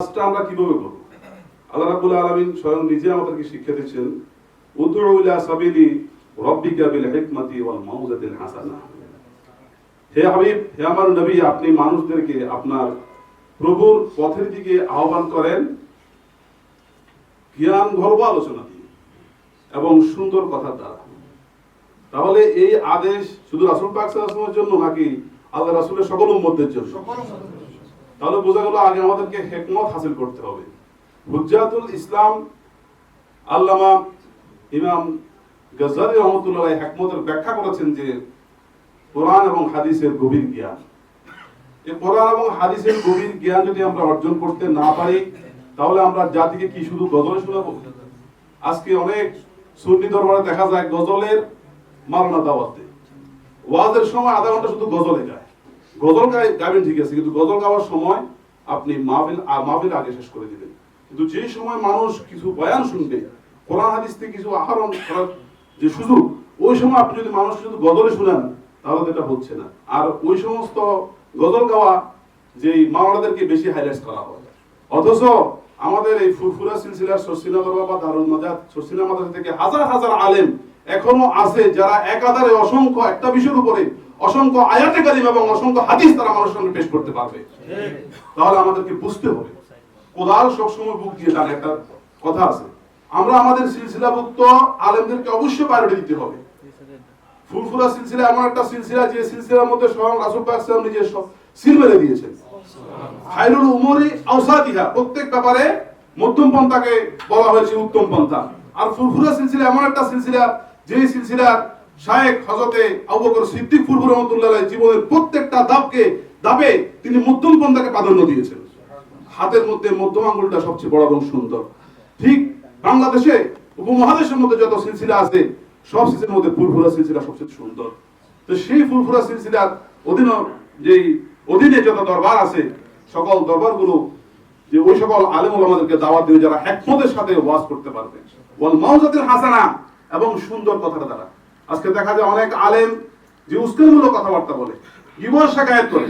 কাজটা আমরা কীভাবে করব? আল্লাহ রাব্বুল আলামিন স্বয়ং নিজে আমাদেরকে শিক্ষা দিচ্ছেন ইলা সাবিলি বিল হিকমাতি ওয়াল হাসানা। হে হাবিব, হে আমার নবী, আপনি মানুষদেরকে আপনার প্রভুর পথের দিকে আহ্বান করেন, জ্ঞান গর্ব আলোচনা দিয়ে, এবং সুন্দর কথার দ্বারা। তাহলে এই আদেশ শুধু রাসূল পাক সাল্লাল্লাহু আলাইহি জন্য নাকি আল্লাহ রাসূলের সকল উম্মতের জন্য। তাহলে বোঝা গেল আগে আমাদেরকে হেকমত হাসিল করতে হবে। হুজ্জাতুল ইসলাম আল্লামা ইমাম গজালি রহমতুল্লাহ হেকমতের ব্যাখ্যা করেছেন যে, কোরআন এবং হাদিসের গভীর জ্ঞান। এই কোরআন এবং হাদিসের গভীর জ্ঞান যদি আমরা অর্জন করতে না পারি, তাহলে আমরা জাতিকে কি শুধু গজলে শোনাবো? আজকে অনেক সুন্নি দরবারে দেখা যায় গজলের মারনা দাওয়াতে ওয়াজের সময় আধা ঘণ্টা শুধু গজলে গায় গজল গায় গাবেন ঠিক আছে, কিন্তু গজল গাওয়ার সময় আপনি মাহফিল মাহফিল আগে শেষ করে দিবেন। কিন্তু যে সময় মানুষ কিছু বয়ান শুনবে, কোরআন, হাদিস থেকে কিছু আহরণ করার যে সুযোগ, ওই সময় আপনি যদি মানুষ শুধু গজলে শুনেন, তাহলে তো এটা হচ্ছে না। আর ওই সমস্ত গজল গাওয়া যে মাওলাদেরকে বেশি হাইলাইট করা হয়। অথচ আমাদের এই ফুরফুরা সিলসিলার সরসিনা বা দারুল মাজাদ সরসিনা মাদ্রাসা থেকে হাজার হাজার আলেম এখনও আছে, যারা একাধারে অসংখ্য একটা বিষয়ের উপরে অসংখ্য আয়াতে কালিম এবং অসংখ্য হাদিস তারা মানুষের সামনে পেশ করতে পারবে। তাহলে আমাদেরকে বুঝতে হবে। কোদাল সবসময় বুক দিয়ে টানে একটা কথা আছে। আমরা আমাদের সিলসিলাভুক্ত আলেমদেরকে অবশ্যই প্রায়োরিটি দিতে হবে। ফুলফুলা সিলসিলা এমন একটা সিলসিলা যে সিলসিলার মধ্যে স্বয়ং রাসূল পাক সাল্লাল্লাহু আলাইহি সিল মেরে দিয়েছেন। খায়রুল উমরি আওসাতিহা প্রত্যেক ব্যাপারে মধ্যম পন্থাকে বলা হয়েছে উত্তম পন্থা আর ফুরফুরা সিলসিলা এমন একটা সিলসিলা যে সিলসিলার শায়েখ হযরতে আবু বকর সিদ্দিক ফুরফুর রহমাতুল্লাহ জীবনের প্রত্যেকটা ধাপকে ধাপে তিনি মধ্যম পন্থাকে প্রাধান্য দিয়েছেন। হাতের মধ্যে মধ্যম আঙ্গুলটা সবচেয়ে বড় এবং সুন্দর। ঠিক বাংলাদেশে উপমহাদেশের মধ্যে যত সিলসিলা আছে, সব সিলসিলার মধ্যে ফুরফুরা সিলসিলা সবচেয়ে সুন্দর। তো সেই ফুরফুরা সিলসিলার অধীন যেই অধীনে যত দরবার আছে, সকল দরবারগুলো যে ওই সকল আলেম ওলামাদেরকে দাওয়াত দিয়ে যারা একমতের সাথে ওয়াজ করতে পারবে। ওয়াল মাউজাতিল হাসানা এবং সুন্দর কথাটা দ্বারা আজকে দেখা যায় অনেক আলেম যে উস্কেলমূলক কথাবার্তা বলে জীবন শেখায়ত করে,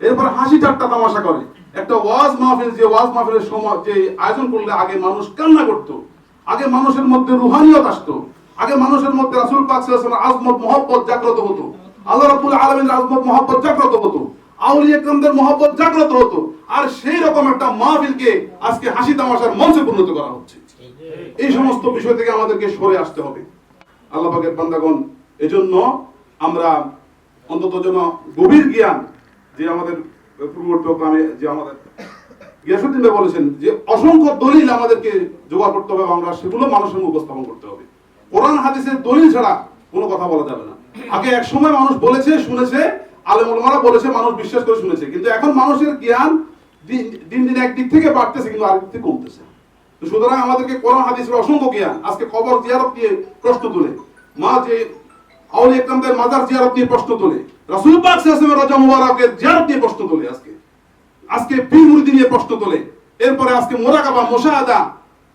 এরপর হাসি ঠাট্টা তামাশা করে। একটা ওয়াজ মাহফিল, যে ওয়াজ মাহফিলের সময়, যে আয়োজন করলে আগে মানুষ কান্না করত, আগে মানুষের মধ্যে রুহানিয়ত আসতো, আগে মানুষের মধ্যে রাসুল পাক সাল্লাল্লাহু আজমত, মহব্বত জাগ্রত হতো। আল্লাহ রাব্বুল আলমীর আজমত, মহব্বত জাগ্রত হতো। আউলি একরামদের মহব্বত জাগ্রত হতো। আর সেই রকম একটা মাহফিলকে আজকে হাসি তামাশার মঞ্চে পরিণত করা হচ্ছে। এই সমস্ত বিষয় থেকে আমাদেরকে সরে আসতে হবে। আল্লাহ পাকের বান্দাগণ, এজন্য আমরা অন্তত যেন গভীর জ্ঞান যে আমাদের পূর্ববর্তী গ্রামে যে আমাদের গিয়াসুদ্দিন ভাই বলেছেন যে অসংখ্য দলিল আমাদেরকে জোগাড় করতে হবে আমরা সেগুলো মানুষের উপস্থাপন করতে হবে। কোরআন হাদিসের দলিল ছাড়া কোনো কথা বলা যাবে না। আগে এক সময় মানুষ বলেছে, শুনেছে, আলেম ওলামারা বলেছে, মানুষ বিশ্বাস করে শুনেছে। কিন্তু এখন মানুষের জ্ঞান দিন দিন একদিক থেকে বাড়তেছে, কিন্তু আরেক দিক থেকে কমতেছে। সুতরাং আমাদেরকে কোরআন, হাদিসের অসংখ্য জ্ঞান আজকে খবর জিয়ারত দিয়ে প্রশ্ন তুলে। মা যে আউলিয়া ইকরামদের মাজার জিয়ারত নিয়ে প্রশ্ন তোলে, রাসূল পাক সাল্লাল্লাহু রজা মুবারকের জিয়ারত নিয়ে প্রশ্ন তোলে আজকে। আজকে পীর মুরিদি নিয়ে প্রশ্ন তোলে। এরপরে আজকে মোরাকাবা, মুশাহাদা,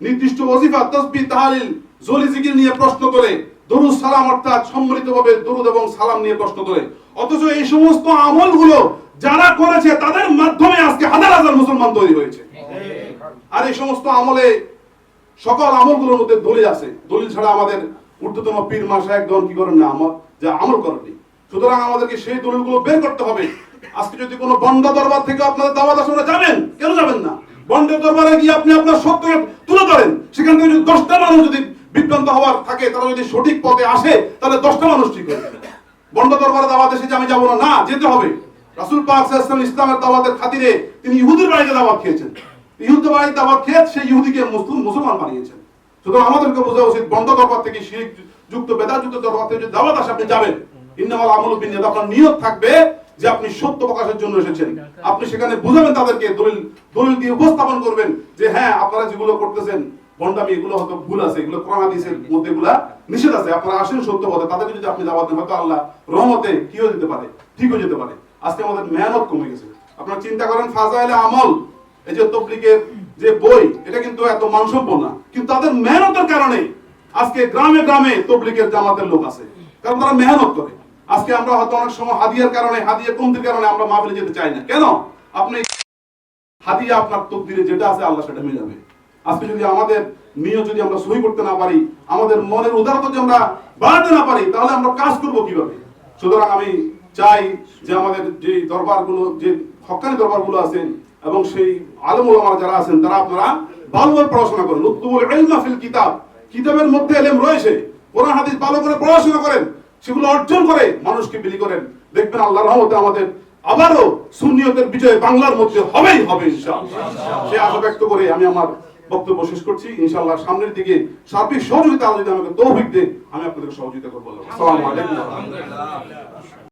নির্দিষ্ট ওজিফা তাসবিহ তাহলিল, জলি জিকির নিয়ে প্রশ্ন তোলে, দরুদ, সালাম অর্থাৎ সম্মিলিতভাবে দরুদ এবং সালাম নিয়ে প্রশ্ন তোলে। অথচ এই সমস্ত আমলগুলো যারা করেছে, তাদের মাধ্যমে আজকে হাজার হাজার মুসলমান তৈরি হয়েছে। আর এই সমস্ত আমলে সকল আমলগুলোর মধ্যে দলিল আছে। দলিল ছাড়া আমাদের ঊর্ধ্বতম পীর মাসা একদম কি করেন না? আমল যা আমল করেনি সুতরাং আমাদেরকে সেই দলিলগুলো বের করতে হবে। আজকে যদি কোনো বন্ড দরবার থেকে আপনাদের দাওয়াত আসে, ওরা যাবেন। কেন যাবেন না? বন্ডের দরবারে গিয়ে আপনি আপনার সত্য তুলে ধরেন। সেখান থেকে যদি দশটা মানুষ যদি বিভ্রান্ত হওয়ার থাকে, তারা যদি সঠিক পথে আসে, তাহলে দশটা মানুষ ঠিক যাবে বন্ড দরবারে দাওয়াত এসে যে আমি যাব না না, যেতে হবে। রাসূল পাক ইসলামের দাওয়াতের খাতিরে তিনি ইহুদির বাড়িতে দাওয়াত খেয়েছেন। ইহুদি বাড়িতে দাওয়াত খেয়ে সেই ইহুদিকে মুসলিম, মুসলমান বানিয়েছেন। সুতরাং আমাদেরকে বোঝা উচিত বন্ধ দরবার থেকে শিরিক যুক্ত বেদা যুক্ত দরবার থেকে দাওয়াত আসে, আপনি যাবেন। ইন্নামাল আমলু বিনিয়াত আপনার নিয়ত থাকবে যে আপনি সত্য প্রকাশের জন্য এসেছেন। আপনি সেখানে বুঝাবেন তাদেরকে, দলিল দলিল দিয়ে উপস্থাপন করবেন যে হ্যাঁ আপনারা যেগুলো করতেছেন, বন্ডামি, এগুলো হয়তো ভুল আছে, এগুলো কোরআন হাদিসের মধ্যে এগুলা নিষেধ আছে। আপনারা আসেন সত্য পথে, তাদেরকে যদি আপনি দাওয়াত দেন, হয়তো আল্লাহ রহমতে কি হয়ে যেতে পারে ঠিক হয়ে যেতে পারে। আজকে আমাদের মেহনত কমে গেছে। আপনারা চিন্তা করেন, ফাজাইলে আমল এই যে তবলিগের যে বই, এটা কিন্তু এত মানসম্য না। কিন্তু তাদের মেহনতের কারণে আজকে গ্রামে গ্রামে তবলিগের জামাতের লোক আছে। কারণ তারা মেহনত করে। আজকে আমরা হয়তো অনেক সময় হাদিয়ার কারণে, হাদিয়া কমতির কারণে আমরা মাহফিলে যেতে চাই না। কেন? আপনি হাদিয়া আপনার তকদিরে যেটা আছে, আল্লাহ সেটা মিলাবে আজকে যদি আমাদের নিয়ত যদি আমরা সই করতে না পারি, আমাদের মনের উদারতা যদি আমরা বাড়াতে না পারি, তাহলে আমরা কাজ করব কীভাবে? সুতরাং আমি চাই যে আমাদের যে দরবারগুলো, যে হকানি দরবারগুলো আছেন এবং সেই আলম ওলামারা যারা আছেন, তারা আপনারা ভালোভাবে পড়াশোনা করেন। ইলমা ফিল কিতাব। কিতাবের মধ্যে এলেম রয়েছে। কোরআন, হাদিস ভালো করে পড়াশোনা করেন। সেগুলো অর্জন করে মানুষকে বিলি করেন। দেখবেন আল্লাহর রহমতে আমাদের আবারও সুন্নিয়তের বিজয় বাংলার মধ্যে হবেই হবে সে আশা ব্যক্ত করে আমি আমার বক্তব্য শেষ করছি। ইনশাআল্লাহ সামনের দিকে সার্বিক সহযোগিতা আল্লাহ যদি আমাকে তৌফিক আমি আপনাদের সহযোগিতা করব আসসালামু আলাইকুম।